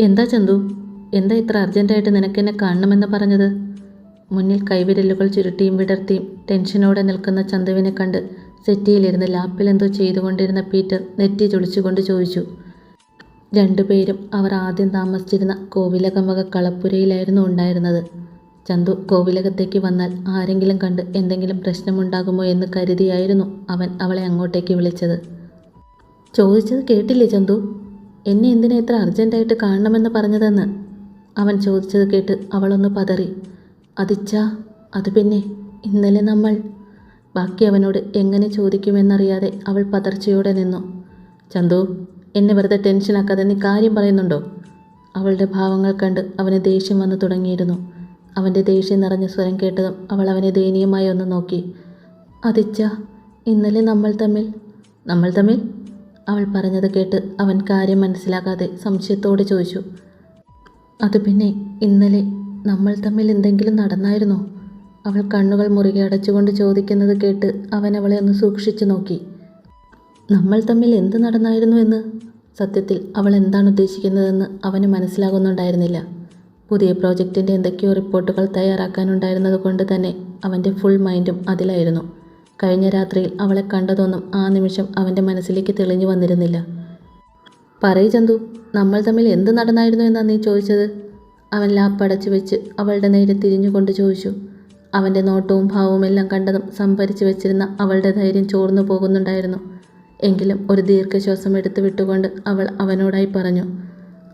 എന്താ ചന്തു? എന്താ ഇത്ര അർജന്റായിട്ട് നിനക്കെന്നെ കാണണമെന്ന് പറഞ്ഞത്? മുന്നിൽ കൈവിരലുകൾ ചുരുട്ടിയും വിടർത്തിയും ടെൻഷനോടെ നിൽക്കുന്ന ചന്തുവിനെ കണ്ട് സെറ്റിയിലിരുന്ന് ലാപ്പിൽ എന്തോ ചെയ്തുകൊണ്ടിരുന്ന പീറ്റർ നെറ്റി ചൊളിച്ചുകൊണ്ട് ചോദിച്ചു. രണ്ടുപേരും അവർ ആദ്യം താമസിച്ചിരുന്ന കോവിലകം വക കളപ്പുരയിലായിരുന്നു ഉണ്ടായിരുന്നത്. ചന്തു കോവിലകത്തേക്ക് വന്നാൽ ആരെങ്കിലും കണ്ട് എന്തെങ്കിലും പ്രശ്നമുണ്ടാകുമോ എന്ന് കരുതിയായിരുന്നു അവൻ അവളെ അങ്ങോട്ടേക്ക് വിളിച്ചത്. ചോദിച്ചത് കേട്ടില്ലേ ചന്തു? എന്നെ എന്തിനാ ഇത്ര അർജന്റായിട്ട് കാണണമെന്ന് പറഞ്ഞതെന്ന്? അവൻ ചോദിച്ചത് കേട്ട് അവളൊന്ന് പതറി. അതിച്ചാ അത് പിന്നെ ഇന്നലെ നമ്മൾ. ബാക്കി അവനോട് എങ്ങനെ ചോദിക്കുമെന്നറിയാതെ അവൾ പതർച്ചയോടെ നിന്നു. ചന്തു എന്നെ വെറുതെ ടെൻഷനാക്കാതെ നീ കാര്യം പറയുന്നുണ്ടോ? അവളുടെ ഭാവങ്ങൾ കണ്ട് അവന് ദേഷ്യം വന്നു തുടങ്ങിയിരുന്നു. അവന്റെ ദേഷ്യം നിറഞ്ഞ സ്വരം കേട്ടതും അവൾ അവനെ ദയനീയമായി ഒന്ന് നോക്കി. അതിച്ച ഇന്നലെ നമ്മൾ തമ്മിൽ നമ്മൾ തമ്മിൽ അവൾ പറഞ്ഞത് കേട്ട് അവൻ കാര്യം മനസ്സിലാക്കാതെ സംശയത്തോടെ ചോദിച്ചു അത് പിന്നെ ഇന്നലെ നമ്മൾ തമ്മിൽ എന്തെങ്കിലും നടന്നായിരുന്നോ? അവൾ കണ്ണുകൾ മുറുകെ അടച്ചുകൊണ്ട് ചോദിക്കുന്നത് കേട്ട് അവൻ അവളെ ഒന്ന് സൂക്ഷിച്ചു നോക്കി. നമ്മൾ തമ്മിൽ എന്ത് നടന്നായിരുന്നു എന്ന്? സത്യത്തിൽ അവൾ എന്താണ് ഉദ്ദേശിക്കുന്നതെന്ന് അവന് മനസ്സിലാകുന്നുണ്ടായിരുന്നില്ല. പുതിയ പ്രോജക്റ്റിന്റെ എന്തൊക്കെയോ റിപ്പോർട്ടുകൾ തയ്യാറാക്കാനുണ്ടായിരുന്നത് കൊണ്ട് തന്നെ അവന്റെ ഫുൾ മൈൻഡും അതിലായിരുന്നു. കഴിഞ്ഞ രാത്രിയിൽ അവളെ കണ്ടതൊന്നും ആ നിമിഷം അവന്റെ മനസ്സിലേക്ക് തെളിഞ്ഞു വന്നിരുന്നില്ല. പറയ് ചന്തു നമ്മൾ തമ്മിൽ എന്ത് നടന്നായിരുന്നു എന്നാ നീ ചോദിച്ചത്? അവൻ ലാപ്പടച്ചു വെച്ച് അവളുടെ നേരെ തിരിഞ്ഞുകൊണ്ട് ചോദിച്ചു. അവന്റെ നോട്ടവും ഭാവവും എല്ലാം കണ്ടതും സംഭരിച്ചു വെച്ചിരുന്ന അവളുടെ ധൈര്യം ചോർന്നു പോകുന്നുണ്ടായിരുന്നു. എങ്കിലും ഒരു ദീർഘശ്വാസം എടുത്തു വിട്ടുകൊണ്ട് അവൾ അവനോടായി പറഞ്ഞു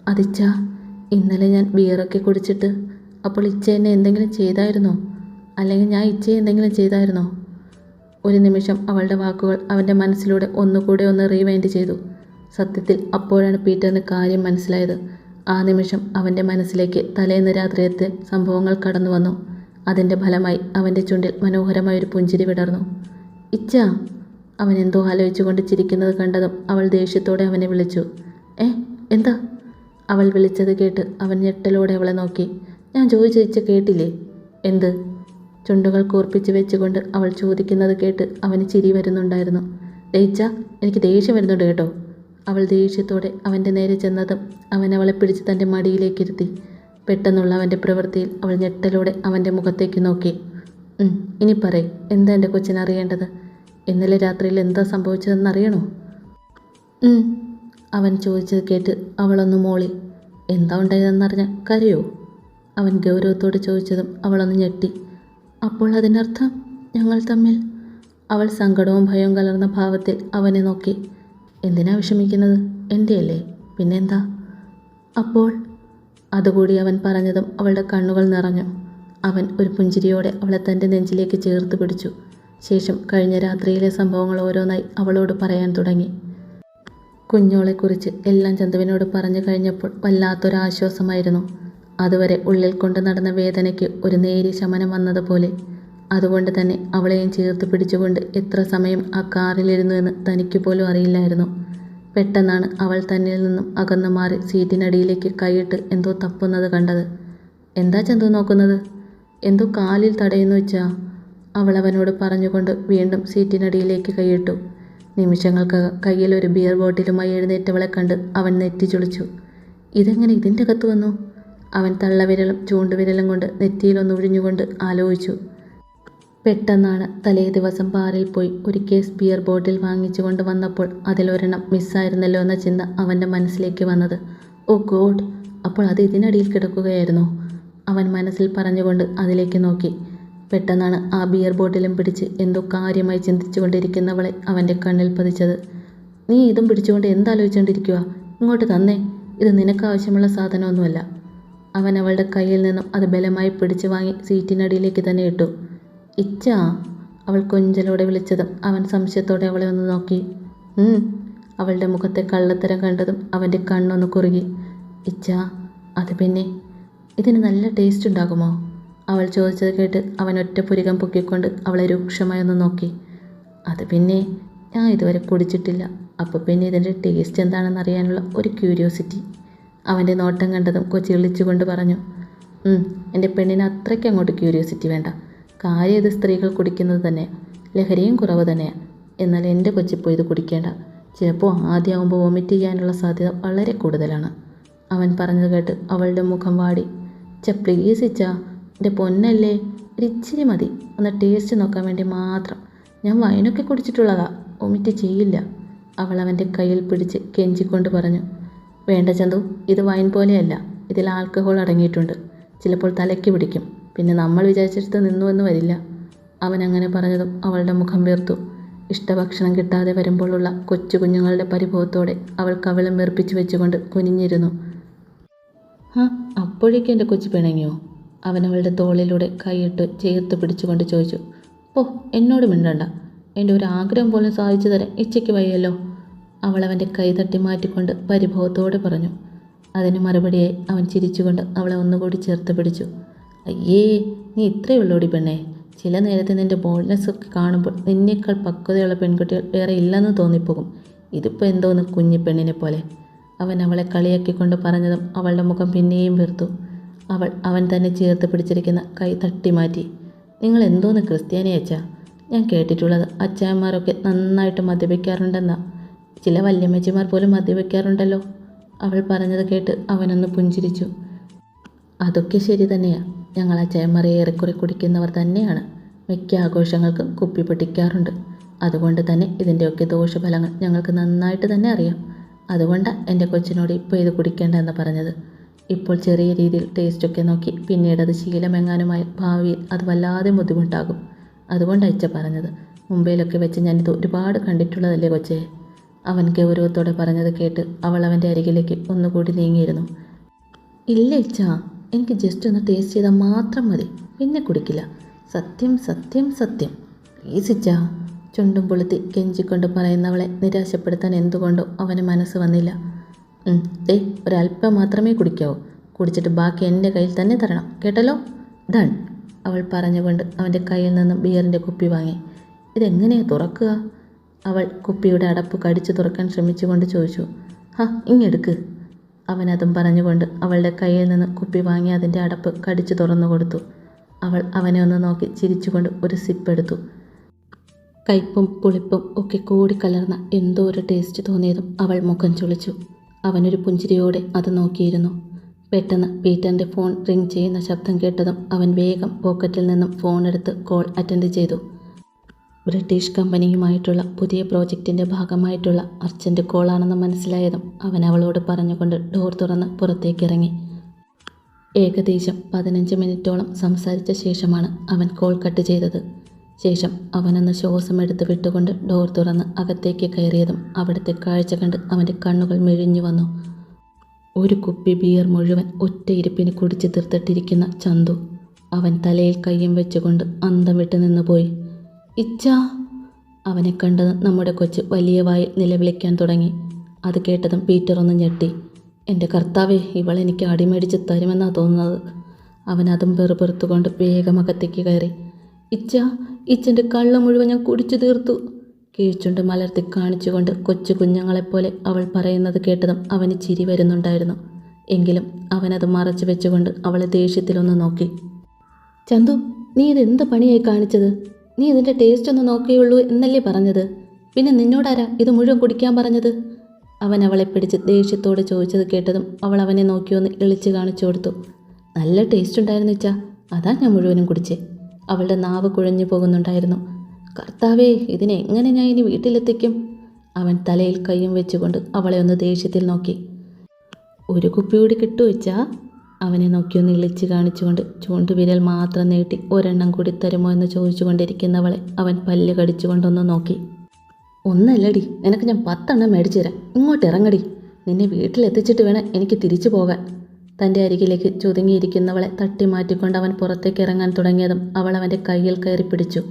അതിച്ച ഇന്നലെ ഞാൻ ബിയറൊക്കെ കുടിച്ചിട്ട് അപ്പോൾ ഇച്ച എന്നെ എന്തെങ്കിലും ചെയ്തായിരുന്നോ? അല്ലെങ്കിൽ ഞാൻ ഇച്ചയെ എന്തെങ്കിലും ചെയ്തായിരുന്നോ? ഒരു നിമിഷം അവളുടെ വാക്കുകൾ അവന്റെ മനസ്സിലൂടെ ഒന്നുകൂടെ ഒന്ന് റീവൈൻഡ് ചെയ്തു. സത്യത്തിൽ അപ്പോഴാണ് പീറ്ററിന് കാര്യം മനസ്സിലായത്. ആ നിമിഷം അവന്റെ മനസ്സിലേക്ക് തലേന്ന് രാത്രിയത്തെ സംഭവങ്ങൾ കടന്നു വന്നു. അതിന്റെ ഫലമായി അവന്റെ ചുണ്ടിൽ മനോഹരമായൊരു പുഞ്ചിരി വിടർന്നു. ഇച്ച അവൻ എന്തോ ആലോചിച്ചുകൊണ്ട് ചിരിക്കുന്നത് കണ്ടതും അവൾ ദേഷ്യത്തോടെ അവനെ വിളിച്ചു. ഏ എന്താ? അവൾ വിളിച്ചത് കേട്ട് അവൻ ഞെട്ടലോടെ അവളെ നോക്കി. ഞാൻ ചോദിച്ചു ഇച്ച കേട്ടില്ലേ? എന്ത്? ചുണ്ടുകൾ കൂർപ്പിച്ച് വെച്ചുകൊണ്ട് അവൾ ചോദിക്കുന്നത് കേട്ട് അവന് ചിരി വരുന്നുണ്ടായിരുന്നു. ദയിച്ച എനിക്ക് ദേഷ്യം വരുന്നുണ്ട് കേട്ടോ. അവൾ ദേഷ്യത്തോടെ അവന്റെ നേരെ ചെന്നതും അവൻ അവളെ പിടിച്ച് തന്റെ മടിയിലേക്കിരുത്തി. പെട്ടെന്നുള്ള അവന്റെ പ്രവൃത്തിയിൽ അവൾ ഞെട്ടലോടെ അവന്റെ മുഖത്തേക്ക് നോക്കി. ഇനി പറയ് എന്താ എന്റെ കൊച്ചിനറിയേണ്ടത് ഇന്നലെ രാത്രിയിൽ എന്താ സംഭവിച്ചതെന്ന് അറിയണോ? അവൻ ചോദിച്ചത് കേട്ട് അവളൊന്ന് മോളി. എന്താ ഉണ്ടായതെന്നറിഞ്ഞ കരയോ? അവൻ ഗൗരവത്തോട് ചോദിച്ചതും അവളൊന്ന് ഞെട്ടി. അപ്പോൾ അതിനർത്ഥം ഞങ്ങൾ തമ്മിൽ അവൾ സങ്കടവും ഭയവും കലർന്ന ഭാവത്തിൽ അവനെ നോക്കി. എന്തിനാ വിഷമിക്കുന്നത്? എന്റെയല്ലേ പിന്നെന്താ? അപ്പോൾ അതുകൂടി അവൻ പറഞ്ഞതും അവളുടെ കണ്ണുകൾ നിറഞ്ഞു. അവൻ ഒരു പുഞ്ചിരിയോടെ അവളെ തന്റെ നെഞ്ചിലേക്ക് ചേർത്ത് പിടിച്ചു. ശേഷം കഴിഞ്ഞ രാത്രിയിലെ സംഭവങ്ങൾ ഓരോന്നായി അവളോട് പറയാൻ തുടങ്ങി. കുഞ്ഞോളെക്കുറിച്ച് എല്ലാം ചന്തുവിനോട് പറഞ്ഞു കഴിഞ്ഞപ്പോൾ വല്ലാത്തൊരാശ്വാസമായിരുന്നു. അതുവരെ ഉള്ളിൽ കൊണ്ട് നടന്ന വേദനയ്ക്ക് ഒരു നേരിയ ശമനം വന്നതുപോലെ. അതുകൊണ്ട് തന്നെ അവളെയും ചേർത്ത് പിടിച്ചുകൊണ്ട് എത്ര സമയം ആ കാറിലിരുന്നു എന്ന് തനിക്ക് പോലും അറിയില്ലായിരുന്നു. പെട്ടെന്നാണ് അവൾ തന്നിൽ നിന്നും അകന്നു മാറി സീറ്റിനടിയിലേക്ക് കൈയിട്ട് എന്തോ തപ്പുന്നത് കണ്ടത്. എന്താ ചന്തു നോക്കുന്നത്? എന്തോ കാലിൽ തടയുന്നു വെച്ചാ. അവൾ അവനോട് പറഞ്ഞുകൊണ്ട് വീണ്ടും സീറ്റിനടിയിലേക്ക് കൈയിട്ടു. നിമിഷങ്ങൾക്കകം കയ്യിൽ ഒരു ബിയർ ബോട്ടിലുമായി എഴുന്നേറ്റവളെ കണ്ട് അവൻ നെറ്റി ചുളിച്ചു ഇതെങ്ങനെ ഇതിന്റെ അകത്ത് വന്നു? അവൻ തള്ളവിരലും ചൂണ്ടുവിരലും കൊണ്ട് നെറ്റിയിലൊന്ന് ഒഴിഞ്ഞുകൊണ്ട് ആലോചിച്ചു. പെട്ടെന്നാണ് തലേ ദിവസം ബാറിൽ പോയി ഒരു കേസ് ബിയർ ബോട്ടിൽ വാങ്ങിച്ചു കൊണ്ട് വന്നപ്പോൾ അതിലൊരെണ്ണം മിസ്സായിരുന്നല്ലോ എന്ന ചിന്ത അവന്റെ മനസ്സിലേക്ക് വന്നത്. ഓ ഗോഡ് അപ്പോൾ അത് ഇതിനടിയിൽ കിടക്കുകയായിരുന്നോ? അവൻ മനസ്സിൽ പറഞ്ഞുകൊണ്ട് അതിലേക്ക് നോക്കി. പെട്ടെന്നാണ് ആ ബിയർ ബോട്ടിലും പിടിച്ച് എന്തോ കാര്യമായി ചിന്തിച്ചു കൊണ്ടിരിക്കുന്നവളെ അവന്റെ കണ്ണിൽ പതിച്ചത്. നീ ഇതും പിടിച്ചുകൊണ്ട് എന്താലോചിച്ചുകൊണ്ടിരിക്കുക ഇങ്ങോട്ട് തന്നേ. ഇത് നിനക്കാവശ്യമുള്ള സാധനമൊന്നുമല്ല. അവൻ അവളുടെ കയ്യിൽ നിന്നും അത് ബലമായി പിടിച്ചു വാങ്ങി സീറ്റിനടിയിലേക്ക് തന്നെ ഇട്ടു. ഇച്ച അവൾ കൊഞ്ചലോടെ വിളിച്ചതും അവൻ സംശയത്തോടെ അവളെ ഒന്ന് നോക്കി. അവളുടെ മുഖത്തെ കള്ളത്തരം കണ്ടതും അവന്റെ കണ്ണൊന്ന് കുറുകി. ഇച്ച അത് പിന്നെ ഇതിന് നല്ല ടേസ്റ്റ് ഉണ്ടാകുമോ? അവൾ ചോദിച്ചത് കേട്ട് അവൻ ഒറ്റ പുരികം പൊക്കിക്കൊണ്ട് അവളെ രൂക്ഷമായി ഒന്ന് നോക്കി. അത് പിന്നെ ഞാൻ ഇതുവരെ കുടിച്ചിട്ടില്ല. അപ്പോൾ പിന്നെ ഇതിന്റെ ടേസ്റ്റ് എന്താണെന്ന് അറിയാനുള്ള ഒരു ക്യൂരിയോസിറ്റി. അവന്റെ നോട്ടം കണ്ടതും കൊച്ചി വിളിച്ചുകൊണ്ട് പറഞ്ഞു "ഉം, എന്റെ പെണ്ണിന് അത്രയ്ക്ക് അങ്ങോട്ട് ക്യൂരിയോസിറ്റി വേണ്ട. കാര്യം ഇത് സ്ത്രീകൾ കുടിക്കുന്നത് തന്നെ ലഹരിയും കുറവ് തന്നെയാണ് എന്നാൽ എന്റെ കൊച്ചിപ്പോൾ ഇത് കുടിക്കേണ്ട. ചിലപ്പോൾ ആദ്യമാകുമ്പോൾ വൊമിറ്റ് ചെയ്യാനുള്ള സാധ്യത വളരെ കൂടുതലാണ്. അവൻ പറഞ്ഞത് കേട്ട് അവളുടെ മുഖം വാടി. ച പ്ലീസ് ഇച്ച എന്റെ പൊന്നല്ലേ ഒരു ഇച്ചിരി മതി. ഒന്ന് ടേസ്റ്റ് നോക്കാൻ വേണ്ടി മാത്രം. ഞാൻ വൈനൊക്കെ കുടിച്ചിട്ടുള്ളതാ വോമിറ്റ് ചെയ്യില്ല. അവൾ അവന്റെ കയ്യിൽ പിടിച്ച് കെഞ്ചിക്കൊണ്ട് പറഞ്ഞു വേണ്ട ചന്തു ഇത് വൈൻ പോലെയല്ല. ഇതിൽ ആൽക്കഹോൾ അടങ്ങിയിട്ടുണ്ട്. ചിലപ്പോൾ തലയ്ക്ക് പിടിക്കും. പിന്നെ നമ്മൾ വിചാരിച്ചിടത്ത് നിന്നു എന്ന് വരില്ല. അവൻ അങ്ങനെ പറഞ്ഞതും അവളുടെ മുഖം വീർത്തു. ഇഷ്ടഭക്ഷണം കിട്ടാതെ വരുമ്പോഴുള്ള കൊച്ചു കുഞ്ഞുങ്ങളുടെ പരിഭവത്തോടെ അവൾ കവിളം വീർപ്പിച്ചു വെച്ചുകൊണ്ട് കുനിഞ്ഞിരുന്നു. ആ അപ്പോഴേക്കും എന്റെ കൊച്ചു പിണങ്ങിയോ? അവൻ അവളുടെ തോളിലൂടെ കൈയിട്ട് ചേർത്ത് പിടിച്ചുകൊണ്ട് ചോദിച്ചു. ഓ എന്നോട് മിണ്ടണ്ട. എന്റെ ഒരു ആഗ്രഹം പോലും സാധിച്ചു തരാൻ ഇച്ചയ്ക്ക് വയ്യല്ലോ. അവൾ അവന്റെ കൈ തട്ടി മാറ്റിക്കൊണ്ട് പരിഭവത്തോടെ പറഞ്ഞു. അതിന് മറുപടിയായി അവൻ ചിരിച്ചുകൊണ്ട് അവളെ ഒന്നുകൂടി ചേർത്ത് പിടിച്ചു. അയ്യേ നീ ഇത്രയേ ഉള്ളൂടി പെണ്ണേ. ചില നേരത്തെ നിന്റെ ബോൾഡ്നെസ് ഒക്കെ കാണുമ്പോൾ നിന്നേക്കാൾ പക്വതയുള്ള പെൺകുട്ടികൾ വേറെ ഇല്ലെന്ന് തോന്നിപ്പോകും. ഇതിപ്പോൾ എന്തോന്ന് കുഞ്ഞു പെണ്ണിനെ പോലെ. അവൻ അവളെ കളിയാക്കിക്കൊണ്ട് പറഞ്ഞതും അവളുടെ മുഖം പിന്നെയും വീർത്തു. അവൾ അവൻ തന്നെ ചേർത്ത് പിടിച്ചിരിക്കുന്ന കൈ തട്ടി മാറ്റി. നിങ്ങൾ എന്തോന്ന് ക്രിസ്ത്യാനി അച്ഛാ? ഞാൻ കേട്ടിട്ടുള്ളത് അച്ചായന്മാരൊക്കെ നന്നായിട്ട് മദ്യപിക്കാറുണ്ടെന്നാ. ചില വല്യമ്മച്ചിമാർ പോലും മദ്യപിക്കാറുണ്ടല്ലോ. അവൾ പറഞ്ഞത് കേട്ട് അവനൊന്ന് പുഞ്ചിരിച്ചു. അതൊക്കെ ശരി തന്നെയാ. ഞങ്ങൾ അച്ചായന്മാരെ ഏറെക്കുറെ കുടിക്കുന്നവർ തന്നെയാണ്. മിക്ക ആഘോഷങ്ങൾക്കും കുപ്പി പൊട്ടിക്കാറുണ്ട്. അതുകൊണ്ട് തന്നെ ഇതിന്റെയൊക്കെ ദോഷഫലങ്ങൾ ഞങ്ങൾക്ക് നന്നായിട്ട് തന്നെ അറിയാം. അതുകൊണ്ടാണ് എന്റെ കൊച്ചിനോട് ഇപ്പോൾ ഇത് കുടിക്കേണ്ട എന്ന് പറഞ്ഞത്. ഇപ്പോൾ ചെറിയ രീതിയിൽ ടേസ്റ്റൊക്കെ നോക്കി പിന്നീട് അത് ശീലമെങ്ങാനുമായി ഭാവിയിൽ അത് വല്ലാതെ ബുദ്ധിമുട്ടാകും. അതുകൊണ്ടാണ് അയച്ച പറഞ്ഞത്. മുംബൈയിലൊക്കെ വെച്ച് ഞാനിത് ഒരുപാട് കണ്ടിട്ടുള്ളതല്ലേ കൊച്ചേ? അവൻ ഗൗരവത്തോടെ പറഞ്ഞത് കേട്ട് അവൾ അവന്റെ അരികിലേക്ക് ഒന്നുകൂടി നീങ്ങിയിരുന്നു. ഇല്ല ഇച്ചാ എനിക്ക് ജസ്റ്റ് ഒന്ന് ടേസ്റ്റ് ചെയ്താൽ മാത്രം മതി. പിന്നെ കുടിക്കില്ല. സത്യം സത്യം സത്യം. പ്ലീസ് ഇച്ചാ ചുണ്ടും പൊളുത്തി കെഞ്ചിക്കൊണ്ട് പറയുന്നവളെ നിരാശപ്പെടുത്താൻ എന്തുകൊണ്ടോ അവന് മനസ്സ് വന്നില്ല. ദേ ഒരല്പം മാത്രമേ കുടിക്കാവൂ. കുടിച്ചിട്ട് ബാക്കി എന്റെ കയ്യിൽ തന്നെ തരണം. കേട്ടല്ലോ? ഡൺ അവൾ പറഞ്ഞുകൊണ്ട് അവന്റെ കയ്യിൽ നിന്നും ബിയറിന്റെ കുപ്പി വാങ്ങി. ഇതെങ്ങനെയാണ് തുറക്കുക? അവൾ കുപ്പിയുടെ അടപ്പ് കടിച്ചു തുറക്കാൻ ശ്രമിച്ചുകൊണ്ട് ചോദിച്ചു ഹ ഇങ്ങെടുക്ക്. അവനതും പറഞ്ഞുകൊണ്ട് അവളുടെ കയ്യിൽ നിന്ന് കുപ്പി വാങ്ങി അതിന്റെ അടപ്പ് കടിച്ചു തുറന്നു കൊടുത്തു. അവൾ അവനെ ഒന്ന് നോക്കി ചിരിച്ചുകൊണ്ട് ഒരു സിപ്പ് എടുത്തു. കയ്പും പുളിപ്പും ഒക്കെ കൂടി കലർന്ന എന്തോ ഒരു ടേസ്റ്റ് തോന്നിയതും അവൾ മുഖം ചുളിച്ചു. അവനൊരു പുഞ്ചിരിയോടെ അത് നോക്കിയിരുന്നു. പെട്ടെന്ന് പീറ്ററിന്റെ ഫോൺ റിങ് ചെയ്യുന്ന ശബ്ദം കേട്ടതും അവൻ വേഗം പോക്കറ്റിൽ നിന്നും ഫോൺ എടുത്ത് കോൾ അറ്റൻഡ് ചെയ്തു. ബ്രിട്ടീഷ് കമ്പനിയുമായിട്ടുള്ള പുതിയ പ്രോജക്റ്റിന്റെ ഭാഗമായിട്ടുള്ള അർജന്റ് കോളാണെന്ന് മനസ്സിലായതും അവൻ അവളോട് പറഞ്ഞുകൊണ്ട് ഡോർ തുറന്ന് പുറത്തേക്കിറങ്ങി. ഏകദേശം പതിനഞ്ച് മിനിറ്റോളം സംസാരിച്ച ശേഷമാണ് അവൻ കോൾ കട്ട് ചെയ്തത്. ശേഷം അവനൊന്ന് ശ്വാസം എടുത്ത് വിട്ടുകൊണ്ട് ഡോർ തുറന്ന് അകത്തേക്ക് കയറിയതും അവിടുത്തെ കാഴ്ച കണ്ട് അവന്റെ കണ്ണുകൾ മെഴിഞ്ഞു വന്നു. ഒരു കുപ്പി ബിയർ മുഴുവൻ ഒറ്റ ഇരിപ്പിന് കുടിച്ചു തീർത്തിട്ടിരിക്കുന്ന ചന്തു. അവൻ തലയിൽ കയ്യും വെച്ചുകൊണ്ട് അന്തം വിട്ട് നിന്നുപോയി. ഇച്ചാ അവനെ കണ്ടത് നമ്മുടെ കൊച്ച് വലിയ വായിൽ നിലവിളിക്കാൻ തുടങ്ങി. അത് കേട്ടതും പീറ്റർ ഒന്ന് ഞെട്ടി. എന്റെ കർത്താവേ ഇവൾ എനിക്ക് അടിമേടിച്ച് തരുമെന്നാണ് തോന്നുന്നത്. അവൻ അതും വെറുപെറുത്തുകൊണ്ട് വേഗം അകത്തേക്ക് കയറി. ഇച്ച ഇച്ചന്റെ കള്ള മുഴുവൻ ഞാൻ കുടിച്ചു തീർത്തു. കീഴ്ച്ചുണ്ട് മലർത്തി കാണിച്ചുകൊണ്ട് കൊച്ചു കുഞ്ഞുങ്ങളെപ്പോലെ അവൾ പറയുന്നത് കേട്ടതും അവന് ചിരി വരുന്നുണ്ടായിരുന്നു. എങ്കിലും അവനത് മറച്ചു വെച്ചുകൊണ്ട് അവളെ ദേഷ്യത്തിലൊന്ന് നോക്കി. ചന്തു നീ ഇത് എന്ത് പണിയായി കാണിച്ചത്? നീ ഇതിന്റെ ടേസ്റ്റ് ഒന്ന് നോക്കിയുള്ളൂ എന്നല്ലേ പറഞ്ഞത്? പിന്നെ നിന്നോടാരാ ഇത് മുഴുവൻ കുടിക്കാൻ പറഞ്ഞത്? അവൻ അവളെ പിടിച്ച് ദേഷ്യത്തോടെ ചോദിച്ചത് കേട്ടതും അവൾ അവനെ നോക്കിയൊന്ന് എളിച്ച് കാണിച്ചു കൊടുത്തു. നല്ല ടേസ്റ്റ് ഉണ്ടായിരുന്നു ഇച്ച. അതാ ഞാൻ മുഴുവനും കുടിച്ചേ. അവളുടെ നാവ് കുഴഞ്ഞു പോകുന്നുണ്ടായിരുന്നു. കർത്താവേ ഇതിനെ എങ്ങനെ ഞാൻ ഇനി വീട്ടിലെത്തിക്കും? അവൻ തലയിൽ കൈയും വെച്ചുകൊണ്ട് അവളെ ഒന്ന് ദേഷ്യത്തിൽ നോക്കി. ഒരു കുപ്പി കൂടി അവനെ നോക്കിയൊന്ന് ഇളിച്ച് കാണിച്ചുകൊണ്ട് ചൂണ്ടുവിരൽ മാത്രം നീട്ടി ഒരെണ്ണം കൂടി തരുമോ എന്ന് ചോദിച്ചുകൊണ്ടിരിക്കുന്നവളെ അവൻ പല്ല് കടിച്ചുകൊണ്ടൊന്ന് നോക്കി. ഒന്നല്ലടി നിനക്ക് ഞാൻ പത്തെണ്ണം മേടിച്ചു തരാം. ഇങ്ങോട്ട് ഇറങ്ങടി. നിന്നെ വീട്ടിലെത്തിച്ചിട്ട് വേണം എനിക്ക് തിരിച്ചു പോകാൻ. തന്റെ അരികിലേക്ക് ചുതുങ്ങിയിരിക്കുന്നവളെ തട്ടി മാറ്റിക്കൊണ്ട് അവൻ പുറത്തേക്ക് ഇറങ്ങാൻ തുടങ്ങിയതും അവൾ അവന്റെ കയ്യിൽ കയറി പിടിച്ചു.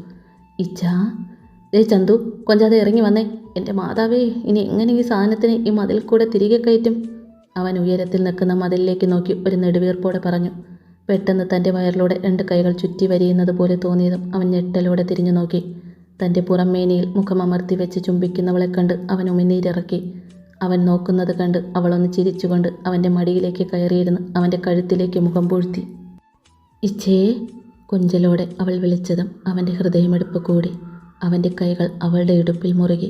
ഇച്ചാ ദേ ചന്തു കൊഞ്ചാതെ ഇറങ്ങി വന്നേ. എന്റെ മാതാവേ ഇനി എങ്ങനെ ഈ സാധനത്തിന് ഈ മതിൽ കൂടെ തിരികെ കയറ്റും? അവൻ ഉയരത്തിൽ നിൽക്കുന്ന മതിലിലേക്ക് നോക്കി ഒരു നെടുവീർപ്പോടെ പറഞ്ഞു പെട്ടെന്ന് തന്റെ വയറിലൂടെ രണ്ട് കൈകൾ ചുറ്റി വരിയുന്നത് പോലെ തോന്നിയതും അവൻ ഞെട്ടലോടെ തിരിഞ്ഞു നോക്കി. തന്റെ പുറമേനിയിൽ മുഖമമർത്തി വെച്ച് ചുംബിക്കുന്നവളെ കണ്ട് അവൻ ഉമിനീരിറക്കി. അവൻ നോക്കുന്നത് കണ്ട് അവളൊന്ന് ചിരിച്ചുകൊണ്ട് അവന്റെ മടിയിലേക്ക് കയറിയിരുന്ന് അവന്റെ കഴുത്തിലേക്ക് മുഖം പൂഴ്ത്തി. ഇച്ചേ കൊഞ്ചലോടെ അവൾ വിളിച്ചതും അവന്റെ ഹൃദയമെടുപ്പ് കൂടി. അവന്റെ കൈകൾ അവളുടെ ഇടുപ്പിൽ മുറുകി.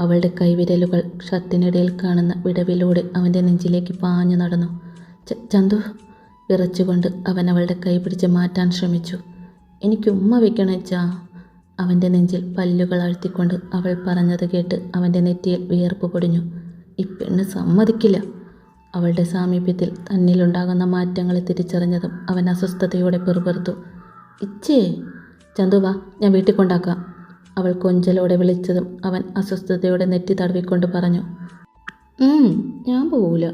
അവളുടെ കൈവിരലുകൾ ഷർട്ടിനിടയിൽ കാണുന്ന വിടവിലൂടെ അവന്റെ നെഞ്ചിലേക്ക് പാഞ്ഞു നടന്നു. "ച- ചന്തു വിറച്ചുകൊണ്ട് അവൻ അവളുടെ കൈ പിടിച്ച് മാറ്റാൻ ശ്രമിച്ചു. എനിക്ക് ഉമ്മ വെക്കണേച്ചാ അവന്റെ നെഞ്ചിൽ പല്ലുകൾ അഴ്ത്തിക്കൊണ്ട് അവൾ പറഞ്ഞത് കേട്ട് അവന്റെ നെറ്റിയിൽ വിയർപ്പ് പൊടിഞ്ഞു. ഈ പെണ്ണ് സമ്മതിക്കില്ല. അവളുടെ സാമീപ്യത്തിൽ തന്നിലുണ്ടാകുന്ന മാറ്റങ്ങളെ തിരിച്ചറിഞ്ഞതും അവൻ അസ്വസ്ഥതയോടെ പെറുപെറുത്തു. ഇച്ചേ ചന്തുവാ ഞാൻ വീട്ടിൽ കൊണ്ടാക്കാം. അവൾ കൊഞ്ചലോടെ വിളിച്ചതും അവൻ അസ്വസ്ഥതയോടെ നെറ്റി തടവിക്കൊണ്ട് പറഞ്ഞു "ഉം, ഞാൻ പോവില്ല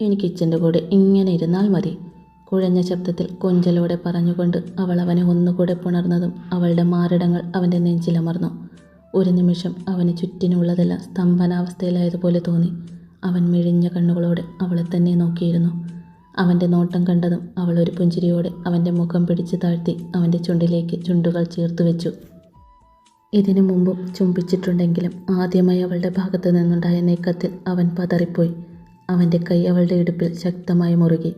എനിക്ക് ഇച്ചന്റെ കൂടെ ഇങ്ങനെ ഇരുന്നാൽ മതി കുഴഞ്ഞ ശബ്ദത്തിൽ കൊഞ്ചലോടെ പറഞ്ഞുകൊണ്ട് അവൾ അവനെ ഒന്നുകൂടെ പുണർന്നതും അവളുടെ മാറിടങ്ങൾ അവന്റെ നെഞ്ചിലമർന്നു ഒരു നിമിഷം അവന് ചുറ്റിനുള്ളതെല്ലാം സ്തംഭനാവസ്ഥയിലായതുപോലെ തോന്നി. അവൻ മിഴിഞ്ഞ കണ്ണുകളോടെ അവളെ തന്നെ നോക്കിയിരുന്നു. അവന്റെ നോട്ടം കണ്ടതും അവൾ ഒരു പുഞ്ചിരിയോടെ അവന്റെ മുഖം പിടിച്ച് താഴ്ത്തി അവന്റെ ചുണ്ടിലേക്ക് ചുണ്ടുകൾ ചേർത്ത് വെച്ചു. ഇതിനു മുമ്പും ചുംബിച്ചിട്ടുണ്ടെങ്കിലും ആദ്യമായി അവളുടെ ഭാഗത്തു നിന്നുണ്ടായ നീക്കത്തിൽ അവൻ പതറിപ്പോയി. അവന്റെ കൈ അവളുടെ ഇടുപ്പിൽ ശക്തമായി മുറുകി.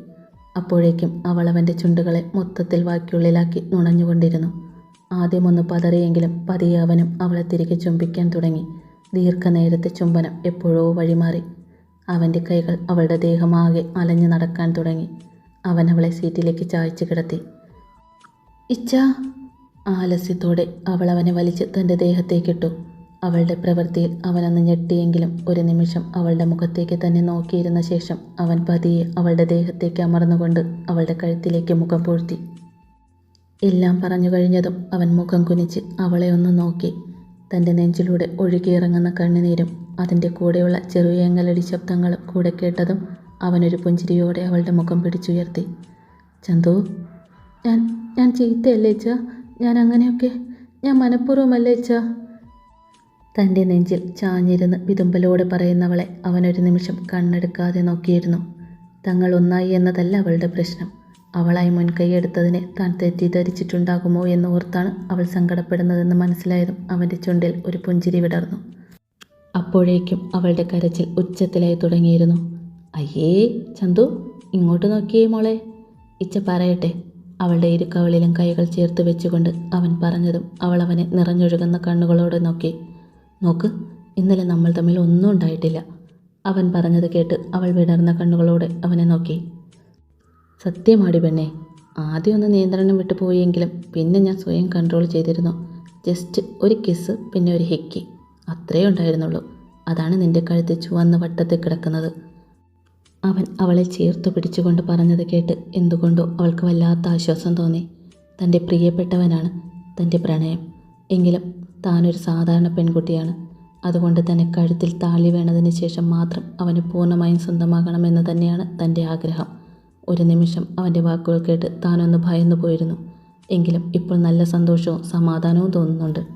അപ്പോഴേക്കും അവൾ അവന്റെ ചുണ്ടുകളെ മൊത്തത്തിൽ വാക്കിയുള്ളിലാക്കി നുണഞ്ഞുകൊണ്ടിരുന്നു. ആദ്യമൊന്ന് പതറിയെങ്കിലും പതിയെ അവനും അവളെ തിരികെ ചുംബിക്കാൻ തുടങ്ങി. ദീർഘനേരത്തെ ചുംബനം എപ്പോഴോ വഴിമാറി. അവന്റെ കൈകൾ അവളുടെ ദേഹമാകെ അലഞ്ഞു നടക്കാൻ തുടങ്ങി. അവൻ അവളെ സീറ്റിലേക്ക് ചായച്ചു കിടത്തി. ഇച്ച ആലസ്യത്തോടെ അവൾ അവനെ വലിച്ച് തന്റെ ദേഹത്തേക്കിട്ടു. അവളുടെ പ്രവൃത്തിയിൽ അവനൊന്ന് ഞെട്ടിയെങ്കിലും ഒരു നിമിഷം അവളുടെ മുഖത്തേക്ക് തന്നെ നോക്കിയിരുന്ന ശേഷം അവൻ പതിയെ അവളുടെ ദേഹത്തേക്ക് അമർന്നുകൊണ്ട് അവളുടെ കഴുത്തിലേക്ക് മുഖം പൂഴ്ത്തി. എല്ലാം പറഞ്ഞു കഴിഞ്ഞതും അവൻ മുഖം കുനിച്ച് അവളെ ഒന്ന് നോക്കി. തന്റെ നെഞ്ചിലൂടെ ഒഴുകിയിറങ്ങുന്ന കണ്ണുനീരും അതിന്റെ കൂടെയുള്ള ചെറുയേങ്ങലടി ശബ്ദങ്ങളും കൂടെ കേട്ടതും അവനൊരു പുഞ്ചിരിയോടെ അവളുടെ മുഖം പിടിച്ചുയർത്തി. ചന്തു ഞാൻ ഞാൻ ചീത്തയല്ലേ ഞാൻ അങ്ങനെയൊക്കെ ഞാൻ മനഃപൂർവമല്ലേ ഇച്ചാ തന്റെ നെഞ്ചിൽ ചാഞ്ഞിരുന്ന് വിതുമ്പലോടെ പറയുന്നവളെ അവനൊരു നിമിഷം കണ്ണെടുക്കാതെ നോക്കിയിരുന്നു. തങ്ങൾ ഒന്നായി എന്നതല്ല അവളുടെ പ്രശ്നം. അവളായി മുൻകൈയെടുത്തതിനെ താൻ തെറ്റിദ്ധരിച്ചിട്ടുണ്ടാകുമോ എന്ന് ഓർത്താണ് അവൾ സങ്കടപ്പെടുന്നതെന്ന് മനസ്സിലായതും അവന്റെ ചുണ്ടിൽ ഒരു പുഞ്ചിരി വിടർന്നു. അപ്പോഴേക്കും അവളുടെ കരച്ചിൽ ഉച്ചത്തിലായി തുടങ്ങിയിരുന്നു. അയ്യേ ചന്തു ഇങ്ങോട്ട് നോക്കിയേ മോളെ. ഇച്ച പറയട്ടെ അവളുടെ ഇരുക്കവളിലും കൈകൾ ചേർത്ത് വെച്ചുകൊണ്ട് അവൻ പറഞ്ഞതും അവൾ അവനെ നിറഞ്ഞൊഴുകുന്ന കണ്ണുകളോടെ നോക്കി. നോക്ക് ഇന്നലെ നമ്മൾ തമ്മിൽ ഒന്നും ഉണ്ടായിട്ടില്ല അവൻ പറഞ്ഞത് കേട്ട് അവൾ വിടർന്ന കണ്ണുകളോടെ അവനെ നോക്കി. സത്യമാടി പെണ്ണേ ആദ്യം ഒന്ന് നിയന്ത്രണം വിട്ടു പോയെങ്കിലും പിന്നെ ഞാൻ സ്വയം കൺട്രോൾ ചെയ്തിരുന്നു. ജസ്റ്റ് ഒരു കിസ് പിന്നെ ഒരു ഹിക്കി അത്രയേ ഉണ്ടായിരുന്നുള്ളൂ. അതാണ് നിന്റെ കഴുത്ത് ചുവന്ന വട്ടത്തിൽ കിടക്കുന്നത്. അവൻ അവളെ ചേർത്ത് പിടിച്ചുകൊണ്ട് പറഞ്ഞത് കേട്ട് എന്തുകൊണ്ടോ അവൾക്ക് വല്ലാത്ത ആശ്വാസം തോന്നി. തന്റെ പ്രിയപ്പെട്ടവനാണ് തന്റെ പ്രണയം. എങ്കിലും താനൊരു സാധാരണ പെൺകുട്ടിയാണ്. അതുകൊണ്ട് തന്നെ കഴുത്തിൽ താളി വീണതിന് ശേഷം മാത്രം അവന് പൂർണമായും സ്വന്തമാകണമെന്ന് തന്നെയാണ് തന്റെ ആഗ്രഹം. ഒരു നിമിഷം അവന്റെ വാക്കുകൾ കേട്ട് താനൊന്ന് ഭയന്നു പോയിരുന്നു. എങ്കിലും ഇപ്പോൾ നല്ല സന്തോഷവും സമാധാനവും തോന്നുന്നുണ്ട്.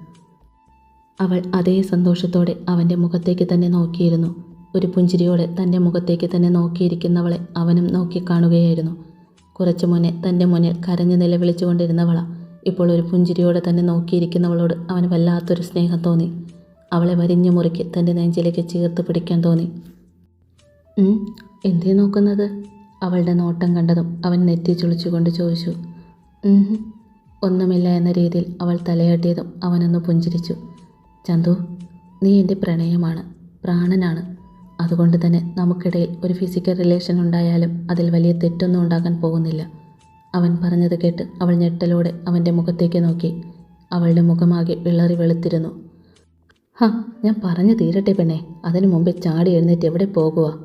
അവൾ അതേ സന്തോഷത്തോടെ അവന്റെ മുഖത്തേക്ക് തന്നെ നോക്കിയിരുന്നു. ഒരു പുഞ്ചിരിയോടെ തന്റെ മുഖത്തേക്ക് തന്നെ നോക്കിയിരിക്കുന്നവളെ അവനും നോക്കിക്കാണുകയായിരുന്നു. കുറച്ചു മുന്നേ തന്റെ മുന്നിൽ കരഞ്ഞു നിലവിളിച്ചുകൊണ്ടിരുന്നവള. ഇപ്പോൾ ഒരു പുഞ്ചിരിയോടെ തന്നെ നോക്കിയിരിക്കുന്നവളോട് അവന് വല്ലാത്തൊരു സ്നേഹം തോന്നി. അവളെ വരിഞ്ഞു മുറുക്കി തന്റെ നെഞ്ചിലേക്ക് ചേർത്ത് പിടിക്കാൻ തോന്നി. "ഉം, എന്തേ നോക്കുന്നത്? അവളുടെ നോട്ടം കണ്ടതും അവൻ നെറ്റി ചുളിച്ചുകൊണ്ട് ചോദിച്ചു. ഒന്നുമില്ല എന്ന രീതിയിൽ അവൾ തലയാട്ടിയതും അവനൊന്ന് പുഞ്ചിരിച്ചു. ചന്തു നീ എന്റെ പ്രണയമാണ് പ്രാണനാണ്. അതുകൊണ്ട് തന്നെ നമുക്കിടയിൽ ഒരു ഫിസിക്കൽ റിലേഷൻ ഉണ്ടായാലും അതിൽ വലിയ തെറ്റൊന്നും ഉണ്ടാകാൻ പോകുന്നില്ല. അവൻ പറഞ്ഞത് കേട്ട് അവൾ ഞെട്ടലോടെ അവന്റെ മുഖത്തേക്ക് നോക്കി. അവളുടെ മുഖമാകെ വിളറി വെളുത്തിരുന്നു. ഹ ഞാൻ പറഞ്ഞു തീരട്ടെ പെണ്ണെ. അതിനു മുമ്പേ ചാടി എഴുന്നേറ്റ് എവിടെ പോകുക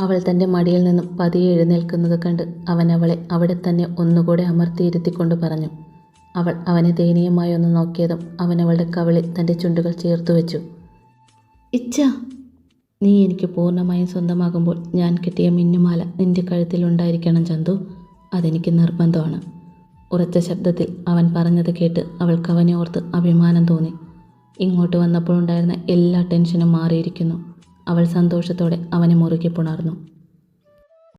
അവൾ തന്റെ മടിയിൽ നിന്നും പതിയെ എഴുന്നേൽക്കുന്നത് കണ്ട് അവൻ അവളെ അവിടെ തന്നെ ഒന്നുകൂടെ അമർത്തിയിരുത്തിക്കൊണ്ട് പറഞ്ഞു. അവൾ അവനെ ദയനീയമായി ഒന്ന് നോക്കിയതും അവൻ അവളുടെ കവിളിൽ തന്റെ ചുണ്ടുകൾ ചേർത്തു വെച്ചു. ഇച്ഛ നീ എനിക്ക് പൂർണമായും സ്വന്തമാകുമ്പോൾ ഞാൻ കിട്ടിയ മിന്നുമാല നിന്റെ കഴുത്തിലുണ്ടായിരിക്കണം ചന്തു. അതെനിക്ക് നിർബന്ധമാണ്. ഉറച്ച ശബ്ദത്തിൽ അവൻ പറഞ്ഞത് കേട്ട് അവൾക്ക് അവനെ ഓർത്ത് അഭിമാനം തോന്നി. ഇങ്ങോട്ട് വന്നപ്പോഴുണ്ടായിരുന്ന എല്ലാ ടെൻഷനും മാറിയിരിക്കുന്നു. അവൾ സന്തോഷത്തോടെ അവനെ മുറുകെ പുണർന്നു.